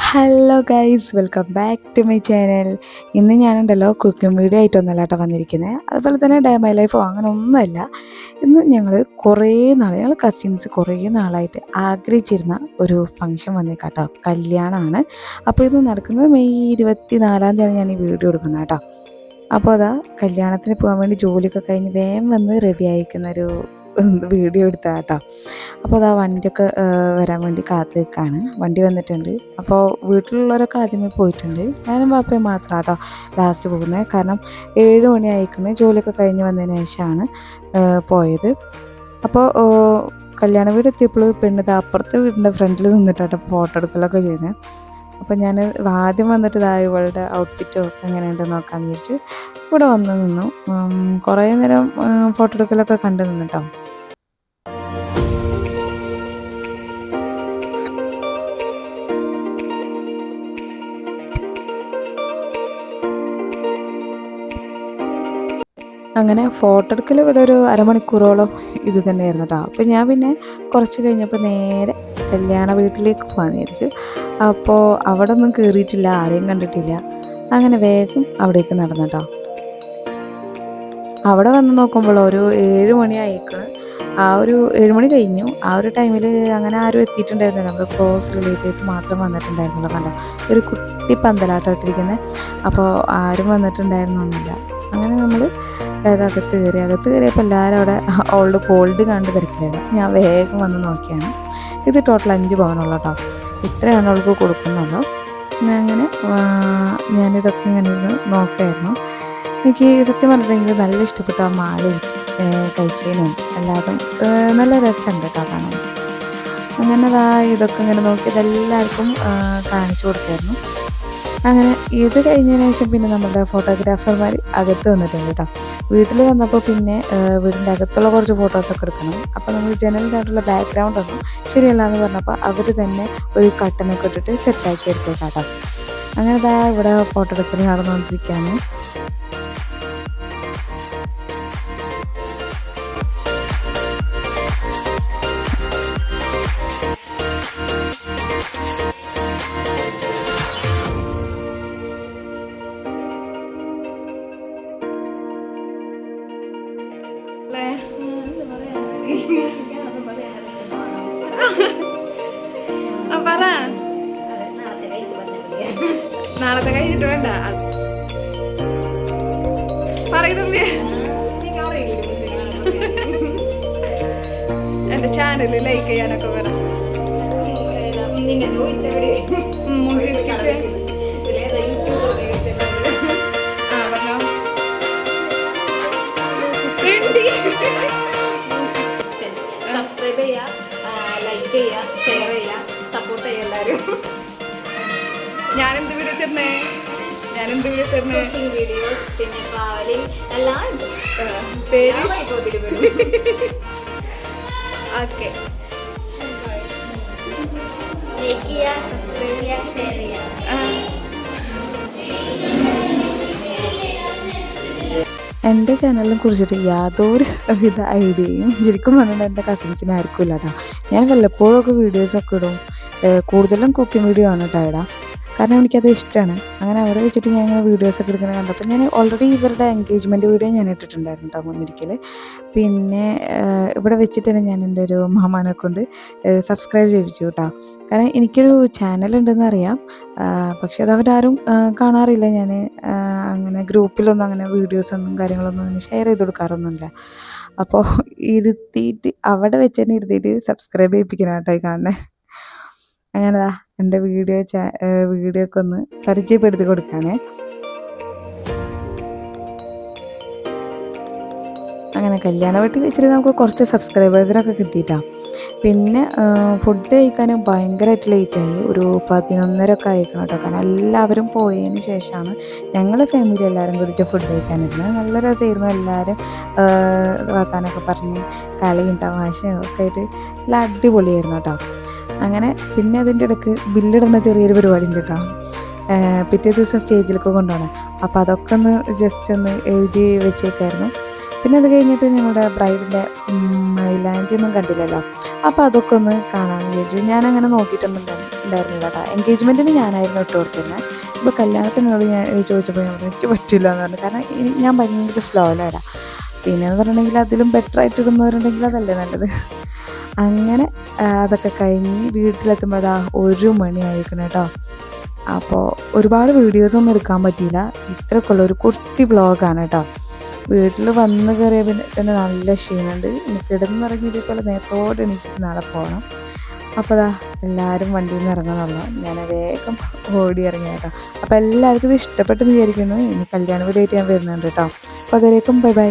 Hello guys welcome back to my channel ഇന്ന് ഞാനുണ്ടല്ലോ cooking video ആയിട്ടൊന്നല്ല കേട്ടോ വന്നിരിക്കുന്നത് അതുപോലെ തന്നെ ഡേ മൈ ലൈഫോ അങ്ങനെ ഒന്നുമല്ല ഇന്ന് ഞങ്ങൾ കുറേ നാൾ ഞങ്ങൾ കസിൻസ് കുറേ നാളായിട്ട് ആഗ്രഹിച്ചിരുന്ന ഒരു ഫംഗ്ഷൻ വന്നേക്കാട്ടോ. കല്യാണമാണ് അപ്പോൾ ഇന്ന് നടക്കുന്നത് മെയ് ഇരുപത്തി നാലാം തീയതി ഞാൻ ഈ വീഡിയോ എടുക്കുന്നത് കേട്ടോ അപ്പോൾ അതാ കല്യാണത്തിന് പോകാൻ വേണ്ടി ജോലിയൊക്കെ കഴിഞ്ഞ് വേഗം വന്ന് റെഡി ആയിരിക്കുന്ന ഒരു വീഡിയോ എടുത്താ കേട്ടോ അപ്പോൾ അതാ വണ്ടിയൊക്കെ വരാൻ വേണ്ടി കാത്തു നിൽക്കുകയാണ് വണ്ടി വന്നിട്ടുണ്ട്. അപ്പോൾ വീട്ടിലുള്ളവരൊക്കെ ആദ്യമേ പോയിട്ടുണ്ട്. ഞാനും പാപ്പയും മാത്രം കേട്ടോ ലാസ്റ്റ് പോകുന്നത് കാരണം ഏഴ് മണി ആയിക്കുന്നത് ജോലിയൊക്കെ കഴിഞ്ഞ് വന്നതിന് ശേഷമാണ് പോയത്. അപ്പോൾ കല്യാണ വീട് എത്തിയപ്പോൾ പെണ്ണ് അപ്പുറത്തെ വീടിന്റെ ഫ്രണ്ടിൽ നിന്നിട്ടാട്ടോ ഫോട്ടോ എടുക്കലൊക്കെ ചെയ്യുന്നത് അപ്പോൾ ഞാൻ ആദ്യം വന്നിട്ട് ഇതാ ഇവളുടെ ഔട്ട്ഫിറ്റോ എങ്ങനെയുണ്ടെന്ന് നോക്കാമെന്ന് വിചാരിച്ചു ഇവിടെ വന്ന് നിന്നു. കുറേ നേരം ഫോട്ടോ എടുക്കലൊക്കെ കണ്ടു നിന്നിട്ടോ അങ്ങനെ ഫോട്ടോ എടുക്കൽ ഇവിടെ ഒരു അരമണിക്കൂറോളം ഇത് തന്നെയായിരുന്നു കേട്ടോ അപ്പോൾ ഞാൻ പിന്നെ കുറച്ച് കഴിഞ്ഞപ്പോൾ നേരെ കല്യാണ വീട്ടിലേക്ക് പോകാൻ വിചാരിച്ചു. അപ്പോൾ അവിടെ ഒന്നും കയറിയിട്ടില്ല ആരെയും കണ്ടിട്ടില്ല. അങ്ങനെ വേഗം അവിടേക്ക് നടന്നു കേട്ടോ അവിടെ വന്ന് നോക്കുമ്പോൾ ഒരു ഏഴ് മണി ആയിക്കണ് ആ ഒരു ഏഴ് മണി കഴിഞ്ഞു. ആ ഒരു ടൈമിൽ അങ്ങനെ ആരും എത്തിയിട്ടുണ്ടായിരുന്നില്ല. നമ്മുടെ ക്ലോസ് റിലേറ്റീവ്സ് മാത്രം വന്നിട്ടുണ്ടായിരുന്നുള്ളൂ കണ്ടോ? ഒരു കുട്ടി പന്തലാട്ടം ഇട്ടിരിക്കുന്നത് അപ്പോൾ ആരും വന്നിട്ടുണ്ടായിരുന്നൊന്നുമില്ല. അങ്ങനെ നമ്മൾ അതായത് അകത്ത് കയറി. അകത്ത് കയറിയപ്പോൾ എല്ലാവരും അവിടെ ഓൾഡ് കോൾഡ് കണ്ട് തിരക്കിലായിരുന്നു. ഞാൻ വേഗം വന്ന് നോക്കിയാണ്. ഇത് ടോട്ടൽ അഞ്ച് പവനുള്ള കേട്ടോ ഇത്രയാണ് അവൾക്ക് കൊടുക്കുന്നുള്ളൂ അങ്ങനെ ഞാനിതൊക്കെ ഇങ്ങനെ ഇരുന്ന് നോക്കായിരുന്നു. എനിക്ക് സത്യം പറഞ്ഞിട്ടുണ്ടെങ്കിൽ നല്ല ഇഷ്ടപ്പെട്ടു ആ മാലയും കഴിച്ചതിനും. എല്ലാതും നല്ല രസമുണ്ട് കേട്ടോ കാണാൻ. അങ്ങനെ ഇതൊക്കെ ഇങ്ങനെ നോക്കി ഇതെല്ലാവർക്കും കാണിച്ചു കൊടുത്തായിരുന്നു അങ്ങനെ ഇത് കഴിഞ്ഞതിന് ശേഷം പിന്നെ നമ്മുടെ ഫോട്ടോഗ്രാഫർമാർ അകത്ത് വന്നിട്ടുണ്ട് കേട്ടോ. വീട്ടിൽ വന്നപ്പോൾ പിന്നെ വീടിന്റെ അകത്തുള്ള കുറച്ച് ഫോട്ടോസൊക്കെ എടുക്കണം. അപ്പോൾ നമ്മൾ ജനലിനായിട്ടുള്ള ബാക്ക്ഗ്രൗണ്ട് ഒന്നും ശരിയല്ല എന്ന് പറഞ്ഞപ്പോൾ അവർ തന്നെ ഒരു കട്ടനൊക്കെ ഇട്ടിട്ട് സെറ്റാക്കി എടുത്തേക്കാം അങ്ങനെ ഇവിടെ ഫോട്ടോ എടുക്കൽ നടന്നുകൊണ്ടിരിക്കുകയാണ് പറ. നാളത്തെ കഴിഞ്ഞിട്ട് വേണ്ട. പറയുന്നേ എന്റെ ചാനൽ ലൈക്ക് ചെയ്യാനൊക്കെ പറ. ഉം, സബ്സ്ക്രൈബ് ചെയ്യുക ലൈക്ക് ചെയ്യുക ഷെയർ ചെയ്യുക സപ്പോർട്ട് ചെയ്യുക എല്ലാവരും ഞാനെന്ത് വീഡിയോ തരണേ ഞാനെന്ത് വീഡിയോ തരണേ വീഡിയോസ് പിന്നെ ട്രാവലിംഗ് എല്ലാം പേര്? ഓക്കെ ലൈക്ക് ചെയ്യുക സബ്സ്ക്രൈബ് ചെയ്യുക എന്റെ ചാനലിനെ കുറിച്ചിട്ട് യാതൊരു വിധ ഐഡിയയും ശരിക്കും പറഞ്ഞാൽ എന്റെ കസിൻസിന് ഇല്ല കേട്ടോ ഞാൻ വല്ലപ്പോഴൊക്കെ വീഡിയോസൊക്കെ ഇടും. കൂടുതലും കുക്കിംഗ് വീഡിയോ ആണ് കേട്ടോ ഇടാം. കാരണം എനിക്കത് ഇഷ്ടമാണ് അങ്ങനെ അവരെ വെച്ചിട്ട് ഞാൻ ഇങ്ങനെ വീഡിയോസൊക്കെ എടുക്കുന്നത് കണ്ടപ്പോൾ ഞാൻ ഓൾറെഡി ഇവരുടെ എൻഗേജ്മെന്റ് വീഡിയോ ഞാൻ ഇട്ടിട്ടുണ്ടായിരുന്നു കേട്ടോ മുന്നിരിക്കൽ പിന്നെ ഇവിടെ വെച്ചിട്ട് തന്നെ ഞാൻ എന്റെ ഒരു മാമാനെ കൊണ്ട് സബ്സ്ക്രൈബ് ചെയ്യിപ്പിച്ചു കേട്ടോ കാരണം എനിക്കൊരു ചാനൽ ഉണ്ടെന്ന് അറിയാം. പക്ഷെ അത് അവരാരും കാണാറില്ല. ഞാൻ അങ്ങനെ ഗ്രൂപ്പിലൊന്നും അങ്ങനെ വീഡിയോസൊന്നും കാര്യങ്ങളൊന്നും അങ്ങനെ ഷെയർ ചെയ്ത് കൊടുക്കാറൊന്നുമില്ല. അപ്പോൾ ഇരുത്തിയിട്ട് അവിടെ വെച്ച് തന്നെ ഇരുത്തിയിട്ട് സബ്സ്ക്രൈബ് ചെയ്യിപ്പിക്കണം കേട്ടോ ഈ കാണുന്നത് അങ്ങനെതാ എന്റെ വീഡിയോ വീഡിയോ ഒക്കെ ഒന്ന് പരിചയപ്പെടുത്തി കൊടുക്കുകയാണേ അങ്ങനെ കല്യാണ വീട്ടിൽ വെച്ചിട്ട് നമുക്ക് കുറച്ച് സബ്സ്ക്രൈബേഴ്സിനൊക്കെ കിട്ടിയിട്ടാ. പിന്നെ ഫുഡ് കഴിക്കാനും ഭയങ്കരമായിട്ട് ലേറ്റായി ഒരു പതിനൊന്നര ഒക്കെ ആയിരിക്കണം കേട്ടോ. കാരണം എല്ലാവരും പോയതിന് ശേഷമാണ് ഞങ്ങൾ ഫാമിലി എല്ലാവരും കൂടിയിട്ട് ഫുഡ് കഴിക്കാനിരുന്നത് നല്ല രസമായിരുന്നു എല്ലാവരും വർത്താനൊക്കെ പറഞ്ഞ് കളിയും തമാശയും ഒക്കെ ആയിട്ട് നല്ല അടിപൊളിയായിരുന്നു കേട്ടോ. അങ്ങനെ പിന്നെ അതിന്റെ ഇടയ്ക്ക് ബില്ലിടുന്ന ചെറിയൊരു പരിപാടി ഉണ്ട് കേട്ടോ പിറ്റേ ദിവസം സ്റ്റേജിലൊക്കെ കൊണ്ടുപോകണം. അപ്പോൾ അതൊക്കെ ഒന്ന് ജസ്റ്റ് ഒന്ന് എഴുതി വെച്ചേക്കായിരുന്നു. പിന്നെ അത് കഴിഞ്ഞിട്ട് ഞങ്ങളുടെ ബ്രൈഡിന്റെ മൈലാഞ്ചി ഒന്നും കണ്ടില്ലല്ലോ. അപ്പോൾ അതൊക്കെ ഒന്ന് കാണാൻ വിചാരിച്ചു. ഞാനങ്ങനെ നോക്കിയിട്ടൊന്നും ഉണ്ടായിരുന്നില്ല കേട്ടോ. എൻഗേജ്മെന്റിന് ഞാനായിരുന്നു ഇട്ട് കൊടുത്തിരുന്നത് ഇപ്പോൾ കല്യാണത്തിനോട് ഞാൻ ചോദിച്ചപ്പോൾ ഞാൻ എനിക്ക് പറ്റില്ല എന്ന് പറഞ്ഞു. കാരണം ഞാൻ ഭയങ്കര സ്ലോയിലാണ് പിന്നെ എന്ന് പറഞ്ഞിട്ടുണ്ടെങ്കിൽ അതിലും ബെറ്റർ ആയിട്ട് ഇടുന്നവരുണ്ടെങ്കിൽ അതല്ലേ നല്ലത്. അങ്ങനെ അതൊക്കെ കഴിഞ്ഞ് വീട്ടിലെത്തുമ്പോൾ അതാ ഒരു മണിയായിരിക്കണം കേട്ടോ അപ്പോൾ ഒരുപാട് വീഡിയോസൊന്നും എടുക്കാൻ പറ്റിയില്ല. ഇത്രക്കുള്ള ഒരു കുട്ടി വ്ളോഗാണ് കേട്ടോ വീട്ടിൽ വന്ന് കയറിയ പിന്നെ തന്നെ നല്ല ക്ഷീണമുണ്ട് കിടന്നിറങ്ങി ഇതേപോലെ നേരത്തോടെ എണീച്ചിട്ട് നാളെ പോകണം അപ്പോൾ അതാ എല്ലാവരും വണ്ടിയിൽ നിന്ന് ഇറങ്ങുന്നുള്ളൂ ഞാൻ വേഗം ഓടി ഇറങ്ങി കേട്ടോ അപ്പോൾ എല്ലാവർക്കും ഇത് ഇഷ്ടപ്പെട്ടെന്ന് വിചാരിക്കുന്നു. ഇനി കല്യാണ വീടായിട്ട് ഞാൻ വരുന്നുണ്ട് കേട്ടോ അപ്പോൾ അതുവരേക്കും ബൈ ബൈ.